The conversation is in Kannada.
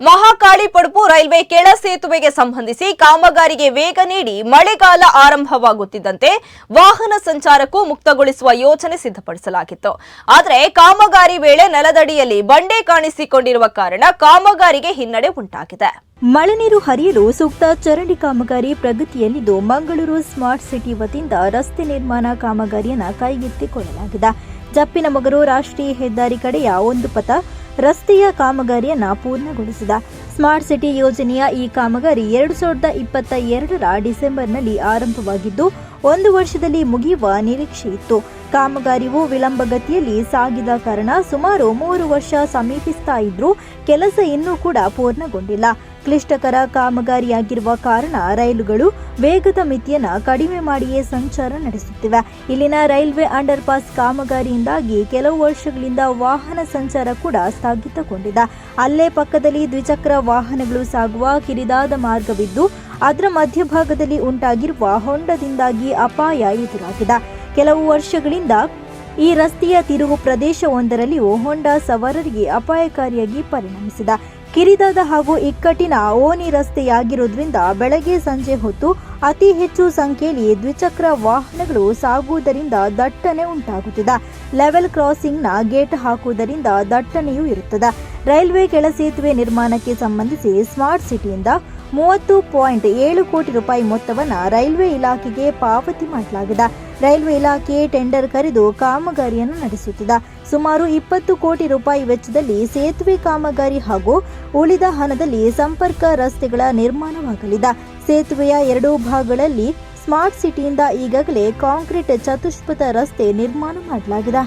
ಮಹಾಕಾಳಿ ಪಡುಪು ರೈಲ್ವೆ ಕೆಳ ಸೇತುವೆಗೆ ಸಂಬಂಧಿಸಿ ಕಾಮಗಾರಿಗೆ ವೇಗ ನೀಡಿ ಮಳೆಗಾಲ ಆರಂಭವಾಗುತ್ತಿದ್ದಂತೆ ವಾಹನ ಸಂಚಾರಕ್ಕೂ ಮುಕ್ತಗೊಳಿಸುವ ಯೋಜನೆ ಸಿದ್ಧಪಡಿಸಲಾಗಿತ್ತು. ಆದರೆ ಕಾಮಗಾರಿ ವೇಳೆ ನೆಲದಡಿಯಲ್ಲಿ ಬಂಡೆ ಕಾಣಿಸಿಕೊಂಡಿರುವ ಕಾರಣ ಕಾಮಗಾರಿಗೆ ಹಿನ್ನಡೆ ಉಂಟಾಗಿದೆ. ಮಳೆ ನೀರು ಹರಿಯಲು ಸೂಕ್ತ ಚರಂಡಿ ಕಾಮಗಾರಿ ಪ್ರಗತಿಯಲ್ಲಿದ್ದು ಮಂಗಳೂರು ಸ್ಮಾರ್ಟ್ ಸಿಟಿ ವತಿಯಿಂದ ರಸ್ತೆ ನಿರ್ಮಾಣ ಕಾಮಗಾರಿಯನ್ನು ಕೈಗೆತ್ತಿಕೊಳ್ಳಲಾಗಿದೆ. ಜಪ್ಪಿನ ಮಗರು ರಾಷ್ಟ್ರೀಯ ಹೆದ್ದಾರಿ ಕಡೆಯ ಒಂದು ಪಥ ರಸ್ತೆಯ ಕಾಮಗಾರಿಯನ್ನು ಪೂರ್ಣಗೊಳಿಸಿದ. ಸ್ಮಾರ್ಟ್ ಸಿಟಿ ಯೋಜನೆಯ ಈ ಕಾಮಗಾರಿ ಎರಡು ಸಾವಿರದ ಇಪ್ಪತ್ತ ಎರಡರ ಡಿಸೆಂಬರ್ನಲ್ಲಿ ಆರಂಭವಾಗಿದ್ದು, ಒಂದು ವರ್ಷದಲ್ಲಿ ಮುಗಿಯುವ ನಿರೀಕ್ಷೆ ಇತ್ತು. ಕಾಮಗಾರಿಯು ವಿಳಂಬಗತಿಯಲ್ಲಿ ಸಾಗಿದ ಕಾರಣ ಸುಮಾರು ಮೂರು ವರ್ಷ ಸಮೀಪಿಸ್ತಾ ಇದ್ರೂ ಕೆಲಸ ಇನ್ನೂ ಕೂಡ ಪೂರ್ಣಗೊಂಡಿಲ್ಲ. ಕ್ಲಿಷ್ಟಕರ ಕಾಮಗಾರಿಯಾಗಿರುವ ಕಾರಣ ರೈಲುಗಳು ವೇಗದ ಮಿತಿಯನ್ನು ಕಡಿಮೆ ಮಾಡಿಯೇ ಸಂಚಾರ ನಡೆಸುತ್ತಿವೆ. ಇಲ್ಲಿನ ರೈಲ್ವೆ ಅಂಡರ್ ಪಾಸ್ ಕಾಮಗಾರಿಯಿಂದಾಗಿ ಕೆಲವು ವರ್ಷಗಳಿಂದ ವಾಹನ ಸಂಚಾರ ಕೂಡ ಸ್ಥಗಿತಗೊಂಡಿದೆ. ಅಲ್ಲೇ ಪಕ್ಕದಲ್ಲಿ ದ್ವಿಚಕ್ರ ವಾಹನಗಳು ಸಾಗುವ ಕಿರಿದಾದ ಮಾರ್ಗವಿದ್ದು, ಅದರ ಮಧ್ಯಭಾಗದಲ್ಲಿ ಉಂಟಾಗಿರುವ ಹೊಂಡದಿಂದಾಗಿ ಅಪಾಯ ಎದುರಾಗಿದೆ. ಕೆಲವು ವರ್ಷಗಳಿಂದ ಈ ರಸ್ತೆಯ ತಿರುವು ಪ್ರದೇಶವೊಂದರಲ್ಲಿಯೂ ಹೊಂಡ ಸವಾರರಿಗೆ ಅಪಾಯಕಾರಿಯಾಗಿ ಪರಿಣಮಿಸಿದ. ಕಿರಿದಾದ ಹಾಗೂ ಇಕ್ಕಟ್ಟಿನ ಓನಿ ರಸ್ತೆಯಾಗಿರುವುದರಿಂದ ಬೆಳಗ್ಗೆ ಸಂಜೆ ಹೊತ್ತು ಅತಿ ಹೆಚ್ಚು ಸಂಖ್ಯೆಯಲ್ಲಿ ದ್ವಿಚಕ್ರ ವಾಹನಗಳು ಸಾಗುವುದರಿಂದ ದಟ್ಟಣೆ ಉಂಟಾಗುತ್ತಿದೆ. ಲೆವೆಲ್ ಕ್ರಾಸಿಂಗ್ನ ಗೇಟ್ ಹಾಕುವುದರಿಂದ ದಟ್ಟಣೆಯೂ ಇರುತ್ತದೆ. ರೈಲ್ವೆ ಕೆಳ ಸೇತುವೆ ನಿರ್ಮಾಣಕ್ಕೆ ಸಂಬಂಧಿಸಿ ಸ್ಮಾರ್ಟ್ ಸಿಟಿಯಿಂದ ಮೂವತ್ತು ಪಾಯಿಂಟ್ ಏಳು ಕೋಟಿ ರೂಪಾಯಿ ಮೊತ್ತವನ್ನು ರೈಲ್ವೆ ಇಲಾಖೆಗೆ ಪಾವತಿ ಮಾಡಲಾಗಿದೆ. ರೈಲ್ವೆ ಇಲಾಖೆ ಟೆಂಡರ್ ಕರೆದು ಕಾಮಗಾರಿಯನ್ನು ನಡೆಸುತ್ತಿದೆ. ಸುಮಾರು ಇಪ್ಪತ್ತು ಕೋಟಿ ರೂಪಾಯಿ ವೆಚ್ಚದಲ್ಲಿ ಸೇತುವೆ ಕಾಮಗಾರಿ ಹಾಗೂ ಉಳಿದ ಹಣದಲ್ಲಿ ಸಂಪರ್ಕ ರಸ್ತೆಗಳ ನಿರ್ಮಾಣವಾಗಲಿದೆ. ಸೇತುವೆಯ ಎರಡೂ ಭಾಗಗಳಲ್ಲಿ ಸ್ಮಾರ್ಟ್ ಸಿಟಿಯಿಂದ ಈಗಾಗಲೇ ಕಾಂಕ್ರೀಟ್ ಚತುಷ್ಪಥ ರಸ್ತೆ ನಿರ್ಮಾಣ ಮಾಡಲಾಗಿದೆ.